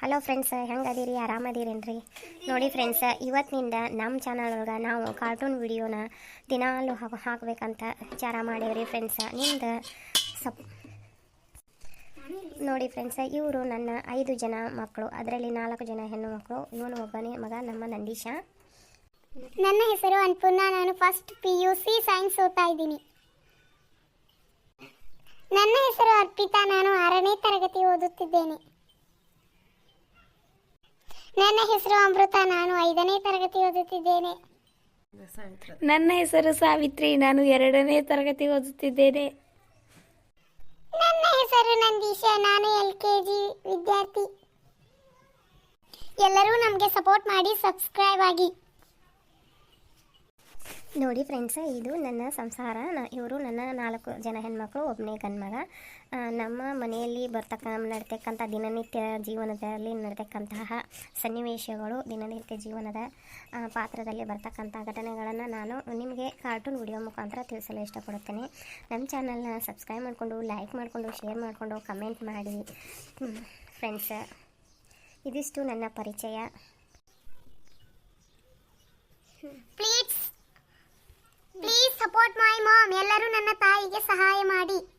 Hello friends ಹೆಂಗದೀರಿ? ಆರಾಮದೀರೇನ್ರಿ? ನೋಡಿ friends ಇವತ್ತಿನಿಂದ ನಮ್ಮ ಚಾನಲ್ ಒಳಗೆ ನಾವು ಕಾರ್ಟೂನ್ ವಿಡಿಯೋನ ದಿನಾಲು ಹಾಕಬೇಕಂತ ವಿಚಾರ ಮಾಡೇವ್ರಿ ಫ್ರೆಂಡ್ಸ್ ನಿಮ್ದು ಸಪ್ ನೋಡಿ ಫ್ರೆಂಡ್ಸ್ ಇವರು ನನ್ನ ಐದು ಜನ ಮಕ್ಕಳು ಅದರಲ್ಲಿ ನಾಲ್ಕು ಜನ ಹೆಣ್ಣು ಮಕ್ಕಳು ಇವನು ಒಬ್ಬನೇ ಮಗ, ನಮ್ಮ ನಂದೀಶ. ನನ್ನ ಹೆಸರು ಅನ್ಪೂರ್ಣ, ನಾನು first P U C science ಓದ್ತಾ ಇದ್ದೀನಿ. ನನ್ನ ಹೆಸರು ಅರ್ಪಿತಾ, ನಾನು ಆರನೇ ತರಗತಿ ಓದುತ್ತಿದ್ದೇನೆ. ನನ್ನ ಹೆಸರು ಅಮೃತ. ನಾನು ಐದನೇ ತರಗತಿ ಓದುತ್ತಿದ್ದೇನೆ. ನನ್ನ ಹೆಸರು ಸಾವಿತ್ರಿ. ನಾನು ಎರಡನೇ ತರಗತಿ ಓದುತ್ತಿದ್ದೇನೆ. ನನ್ನ ಹೆಸರು ನಂದೀಶ. ನಾನು ಎಲ್ ಕೆ ಜಿ ವಿದ್ಯಾರ್ಥಿ. ಎಲ್ಲರೂ ನಮಗೆ ಸಪೋರ್ಟ್ ಮಾಡಿ ಸಬ್ಸ್ಕ್ರೈಬ್ ಆಗಿ. ನೋಡಿ ಫ್ರೆಂಡ್ಸ ಇದು ನನ್ನ ಸಂಸಾರ. ನ, ಇವರು ನನ್ನ ನಾಲ್ಕು ಜನ ಹೆಣ್ಮಕ್ಳು ಒಬ್ಬನೇ ಗಂಡ್ಮಗ. ನಮ್ಮ ಮನೆಯಲ್ಲಿ ಬರ್ತಕ್ಕ, ನಡ್ತಕ್ಕಂಥ ದಿನನಿತ್ಯ ಜೀವನದಲ್ಲಿ ನಡ್ತಕ್ಕಂತಹ ಸನ್ನಿವೇಶಗಳು, ದಿನನಿತ್ಯ ಜೀವನದ ಪಾತ್ರದಲ್ಲಿ ಬರ್ತಕ್ಕಂಥ ಘಟನೆಗಳನ್ನು ನಾನು ನಿಮಗೆ ಕಾರ್ಟೂನ್ ವಿಡಿಯೋ ಮುಖಾಂತರ ತಿಳಿಸಲು ಇಷ್ಟಪಡುತ್ತೇನೆ. ನಮ್ಮ ಚಾನಲ್ನ ಸಬ್ಸ್ಕ್ರೈಬ್ ಮಾಡಿಕೊಂಡು ಲೈಕ್ ಮಾಡಿಕೊಂಡು ಶೇರ್ ಮಾಡಿಕೊಂಡು ಕಮೆಂಟ್ ಮಾಡಿ. ಫ್ರೆಂಡ್ಸ ಇದಿಷ್ಟು ನನ್ನ ಪರಿಚಯ. ಸಹಾಯ ಮಾಡಿ.